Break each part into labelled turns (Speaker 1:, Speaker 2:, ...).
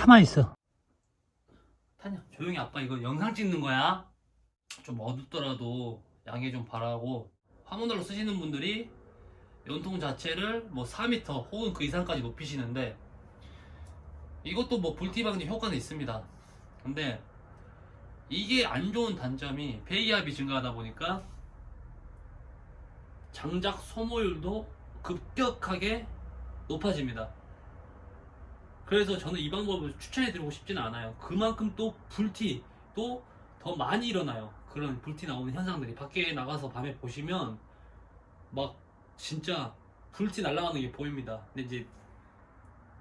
Speaker 1: 가만히 있어.
Speaker 2: 타냐? 조용히 아빠 이거 영상 찍는 거야? 좀 어둡더라도 양해 좀 바라고. 화문으로 쓰시는 분들이 연통 자체를 뭐 4m 혹은 그 이상까지 높이시는데 이것도 뭐 불티 방지 효과는 있습니다. 근데 이게 안 좋은 단점이 배기압이 증가하다 보니까 장작 소모율도 급격하게 높아집니다 그래서 저는 이 방법을 추천해 드리고 싶지는 않아요. 그만큼 또 불티 또 더 많이 일어나요. 그런 불티 나오는 현상들이 밖에 나가서 밤에 보시면 막 진짜 불티 날아가는 게 보입니다. 근데 이제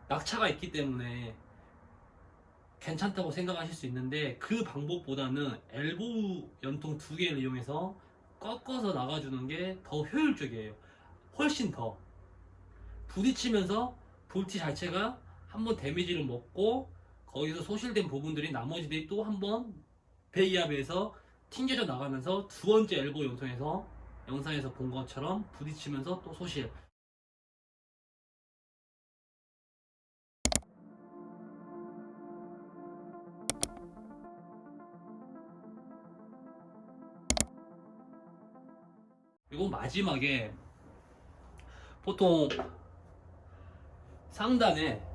Speaker 2: 낙차가 있기 때문에 괜찮다고 생각하실 수 있는데 그 방법보다는 엘보우 연통 두 개를 이용해서 꺾어서 나가주는 게 더 효율적이에요. 훨씬 더 부딪히면서 불티 자체가 한번 데미지를 먹고 거기서 소실된 부분들이 나머지들이 또 한번 배이압에서 튕겨져 나가면서 두 번째 엘보 용통에서 영상에서 본 것처럼 부딪히면서 또 소실. 그리고 마지막에 보통 상단에 어,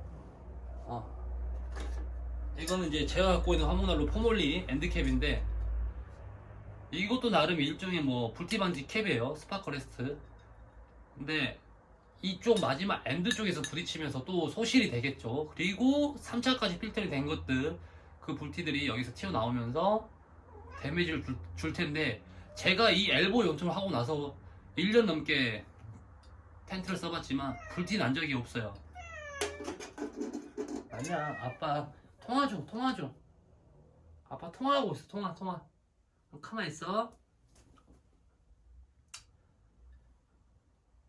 Speaker 2: 이거는 이제 제가 갖고 있는 화목난로 포몰리 엔드캡인데 이것도 나름 일종의 뭐 불티 방지 캡이에요. 스파커레스트. 근데 이쪽 마지막 엔드 쪽에서 부딪히면서 또 소실이 되겠죠. 그리고 3차까지 필터링 된 것들 그 불티들이 여기서 튀어나오면서 데미지를 줄, 줄 텐데 제가 이 엘보 연통을 하고 나서 1년 넘게 텐트를 써봤지만 불티 난 적이 없어요. 아니야 아빠 통화 좀 통화 좀 아빠 통화하고 있어 통화 통화. 가만히 있어.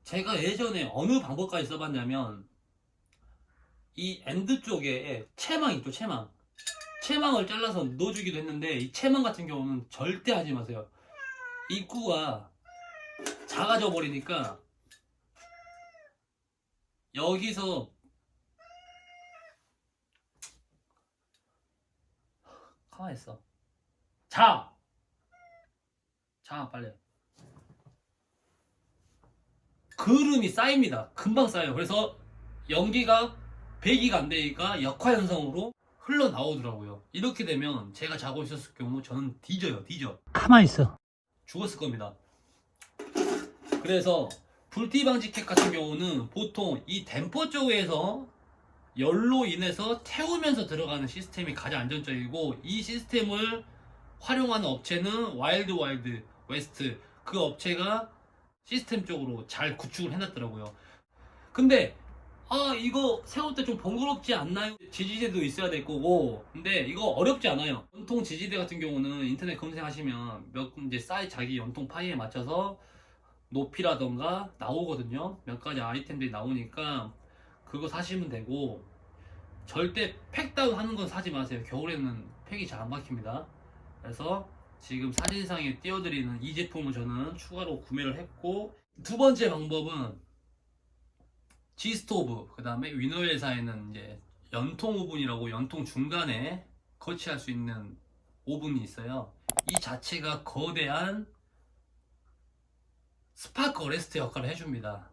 Speaker 2: 제가 예전에 어느 방법까지 써봤냐면 이 엔드 쪽에 채망 있죠 채망. 채망을 잘라서 넣어주기도 했는데 이 채망 같은 경우는 절대 하지 마세요. 입구가 작아져 버리니까 여기서 가만히 있어. 자! 자, 빨리. 그름이 쌓입니다. 금방 쌓여요. 그래서 연기가 배기가 안 되니까 역화현상으로 흘러나오더라고요. 이렇게 되면 제가 자고 있었을 경우 저는 뒤져요, 뒤져.
Speaker 1: 가만히 있어.
Speaker 2: 죽었을 겁니다. 그래서 불티 방지 캡 같은 경우는 보통 이 댐퍼 쪽에서 열로 인해서 태우면서 들어가는 시스템이 가장 안전적이고 이 시스템을 활용하는 업체는 와일드 와일드 웨스트 그 업체가 시스템 쪽으로 잘 구축을 해놨더라고요. 근데 아 이거 세울 때 좀 번거롭지 않나요? 지지대도 있어야 될 거고 근데 이거 어렵지 않아요. 연통 지지대 같은 경우는 인터넷 검색하시면 몇 이제 사이 자기 연통 파이에 맞춰서 높이라던가 나오거든요. 몇 가지 아이템들이 나오니까 그거 사시면 되고 절대 팩다운 하는 건 사지 마세요. 겨울에는 팩이 잘 안 박힙니다. 그래서 지금 사진상에 띄워드리는 이 제품을 저는 추가로 구매를 했고 두 번째 방법은 G스토브 그 다음에 위너회사에는 이제 연통 오븐이라고 연통 중간에 거치할 수 있는 오븐이 있어요. 이 자체가 거대한 스파크 어레스트 역할을 해줍니다.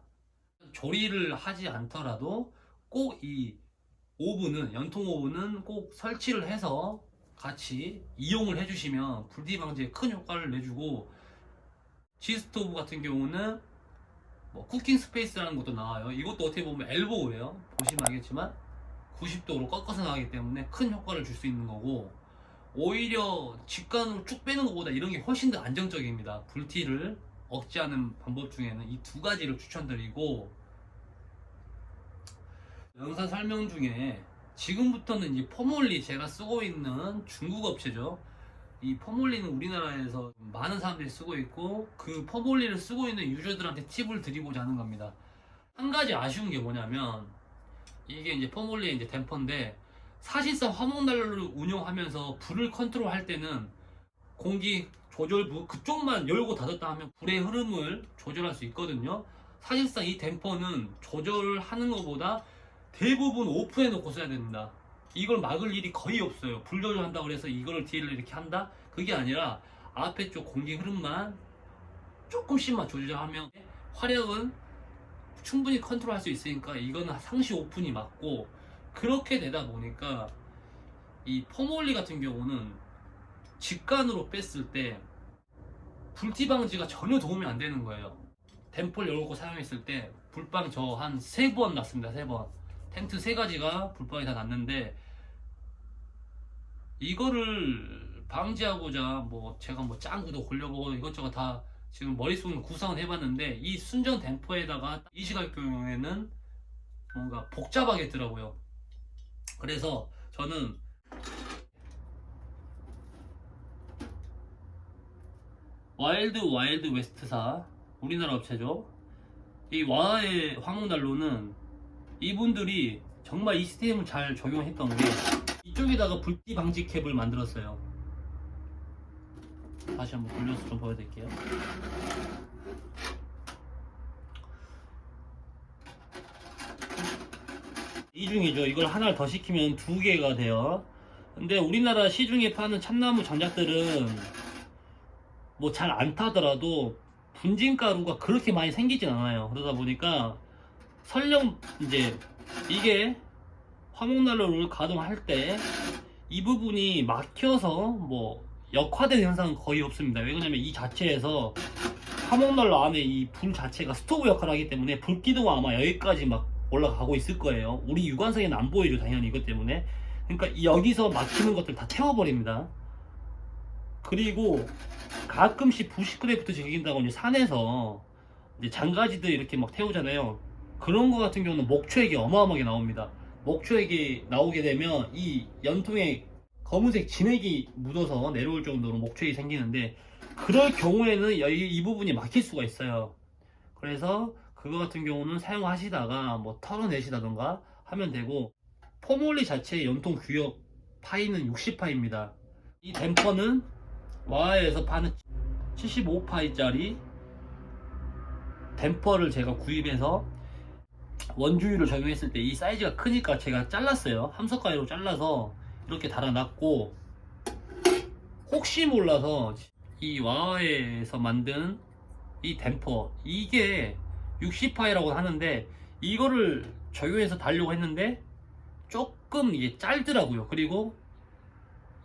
Speaker 2: 조리를 하지 않더라도 꼭 이 오븐은 연통 오븐은 꼭 설치를 해서 같이 이용을 해주시면 불티 방지에 큰 효과를 내주고 G스토브 같은 경우는 뭐 쿠킹 스페이스라는 것도 나와요. 이것도 어떻게 보면 엘보우예요. 보시면 알겠지만 90도로 꺾어서 나가기 때문에 큰 효과를 줄 수 있는 거고 오히려 직관으로 쭉 빼는 것보다 이런 게 훨씬 더 안정적입니다. 불티를 억제하는 방법 중에는 이 두 가지를 추천드리고 영상 설명 중에 지금부터는 이제 포몰리 제가 쓰고 있는 중국 업체죠. 이 포몰리는 우리나라에서 많은 사람들이 쓰고 있고 그 포몰리를 쓰고 있는 유저들한테 팁을 드리고자 하는 겁니다. 한 가지 아쉬운 게 뭐냐면 이게 이제 포몰리의 이제 댐퍼인데 사실상 화목난로를 운영하면서 불을 컨트롤할 때는 공기 조절부 그쪽만 열고 닫았다 하면 불의 흐름을 조절할 수 있거든요. 사실상 이 댐퍼는 조절하는 것보다 대부분 오프해 놓고 써야 됩니다. 이걸 막을 일이 거의 없어요. 불 조절 한다고 해서 이거를 뒤를 이렇게 한다? 그게 아니라 앞에 쪽 공기 흐름만 조금씩만 조절하면 화력은 충분히 컨트롤 할 수 있으니까 이거는 상시 오픈이 맞고 그렇게 되다 보니까 이 포몰리 같은 경우는 직관으로 뺐을 때 불티 방지가 전혀 도움이 안 되는 거예요. 댐퍼를 열고 사용했을 때 불방 저한 세 번 났습니다. 세 번. 텐트 세 가지가 불방이 다 났는데 이거를 방지하고자 뭐 제가 뭐 짱구도 골려보고 이것저것 다 지금 머릿속으로 구상을 해봤는데 이 순전 댐퍼에다가 이 시각 경우에는 뭔가 복잡하겠더라고요. 그래서 저는 와일드 와일드 웨스트사 우리나라 업체죠. 이 와의 화목난로는 이분들이 정말 이 시스템을 잘 적용했던 게 이쪽에다가 불띠 방지 캡을 만들었어요. 다시 한번 돌려서 좀 보여드릴게요. 이 중이죠. 이걸 하나를 더 시키면 두 개가 돼요. 근데 우리나라 시중에 파는 참나무 전작들은 뭐 잘 안 타더라도 분진 가루가 그렇게 많이 생기진 않아요. 그러다 보니까 설령 이제 이게 화목난로를 가동할 때 이 부분이 막혀서 뭐 역화된 현상은 거의 없습니다. 왜 그러냐면 이 자체에서 화목난로 안에 이 불 자체가 스토브 역할을 하기 때문에 불기도가 아마 여기까지 막 올라가고 있을 거예요. 우리 육안성에는 안 보이죠, 당연히 이것 때문에. 그러니까 이 여기서 막히는 것들 다 태워버립니다. 그리고 가끔씩 부시크래프트 즐긴다고 이제 산에서 이제 장가지들 이렇게 막 태우잖아요. 그런 거 같은 경우는 목초액이 어마어마하게 나옵니다. 목초액이 나오게 되면 이 연통에 검은색 진액이 묻어서 내려올 정도로 목초액이 생기는데 그럴 경우에는 이 부분이 막힐 수가 있어요. 그래서 그거 같은 경우는 사용하시다가 뭐 털어내시다던가 하면 되고 포몰리 자체의 연통 규격 파이는 60파입니다. 이 댐퍼는 와에서 파는 75파이짜리 댐퍼를 제가 구입해서 원주율을 적용했을 때 이 사이즈가 크니까 제가 잘랐어요. 함석 가위로 잘라서 이렇게 달아놨고 혹시 몰라서 이 와에서 만든 이 댐퍼 이게 60파이라고 하는데 이거를 적용해서 달려고 했는데 조금 이게 짧더라고요. 그리고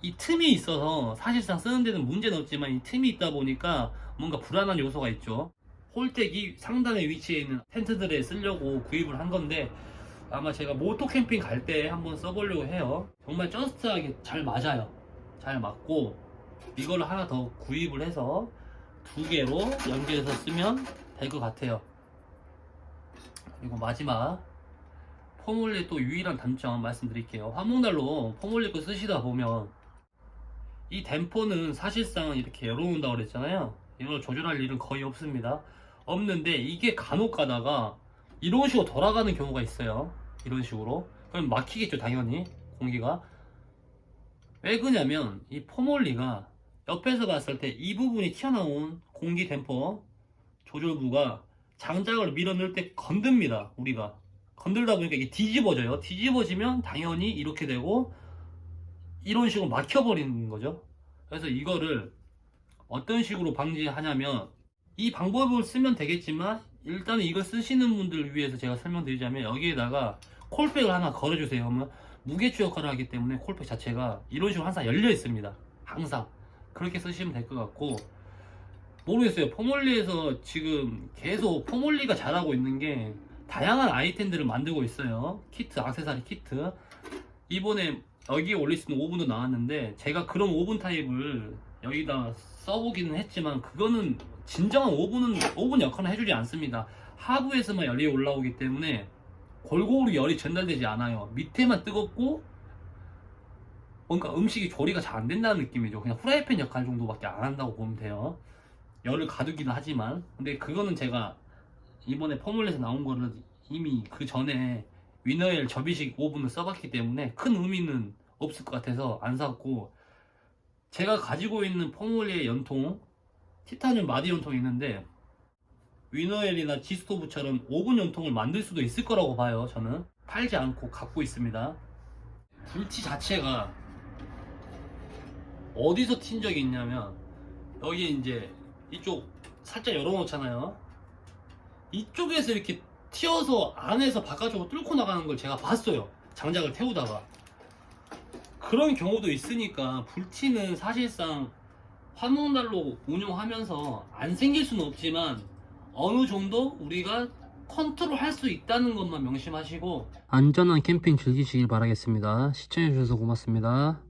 Speaker 2: 이 틈이 있어서 사실상 쓰는 데는 문제는 없지만 이 틈이 있다 보니까 뭔가 불안한 요소가 있죠. 홀tek이 상단의 위치에 있는 텐트들에 쓰려고 구입을 한 건데 아마 제가 모토 캠핑 갈 때 한번 써보려고 해요. 정말 저스트하게 잘 맞아요. 잘 맞고 이걸 하나 더 구입을 해서 두 개로 연결해서 쓰면 될 것 같아요. 그리고 마지막 포몰리 또 유일한 단점 말씀드릴게요. 화목난로 포몰리 거 쓰시다 보면 이 댐퍼는 사실상 이렇게 열어놓는다고 그랬잖아요. 이걸 조절할 일은 거의 없습니다. 없는데 이게 간혹 가다가 이런 식으로 돌아가는 경우가 있어요. 이런 식으로. 그럼 막히겠죠, 당연히. 공기가. 왜 그러냐면 이 포몰리가 옆에서 봤을 때 이 부분이 튀어나온 공기 댐퍼 조절부가 장작을 밀어넣을 때 건듭니다, 우리가. 건들다 보니까 이게 뒤집어져요. 뒤집어지면 당연히 이렇게 되고 이런 식으로 막혀버리는 거죠. 그래서 이거를 어떤 식으로 방지하냐면 이 방법을 쓰면 되겠지만 일단은 이걸 쓰시는 분들을 위해서 제가 설명드리자면 여기에다가 콜백을 하나 걸어주세요. 하면 무게추 역할을 하기 때문에 콜백 자체가 이런 식으로 항상 열려 있습니다. 항상 그렇게 쓰시면 될 것 같고 모르겠어요. 포몰리에서 지금 계속 포몰리가 잘하고 있는 게 다양한 아이템들을 만들고 있어요. 키트, 악세사리 키트. 이번에 여기에 올릴 수 있는 오븐도 나왔는데 제가 그런 오븐 타입을 여기다 써보기는 했지만 그거는 진정한 오븐은 오븐 역할을 해주지 않습니다. 하부에서만 열이 올라오기 때문에 골고루 열이 전달되지 않아요. 밑에만 뜨겁고 뭔가 음식이 조리가 잘 안 된다는 느낌이죠. 그냥 후라이팬 역할 정도밖에 안 한다고 보면 돼요. 열을 가두기는 하지만 근데 그거는 제가 이번에 포뮬에서 나온 거를 이미 그 전에 위너엘 접이식 오븐을 써봤기 때문에 큰 의미는 없을 것 같아서 안 샀고 제가 가지고 있는 포뮬리의 연통 티타늄 마디 연통이 있는데 위너엘이나 지스토브처럼 오븐 연통을 만들 수도 있을 거라고 봐요 저는 팔지 않고 갖고 있습니다 불티 자체가 어디서 튄 적이 있냐면 여기 이제 이쪽 살짝 열어놓잖아요. 이쪽에서 이렇게 튀어서 안에서 바깥쪽으로 뚫고 나가는 걸 제가 봤어요. 장작을 태우다가. 그런 경우도 있으니까 불티는 사실상 화목난로 운용하면서 안 생길 수는 없지만 어느 정도 우리가 컨트롤 할 수 있다는 것만 명심하시고 안전한 캠핑 즐기시길 바라겠습니다. 시청해주셔서 고맙습니다.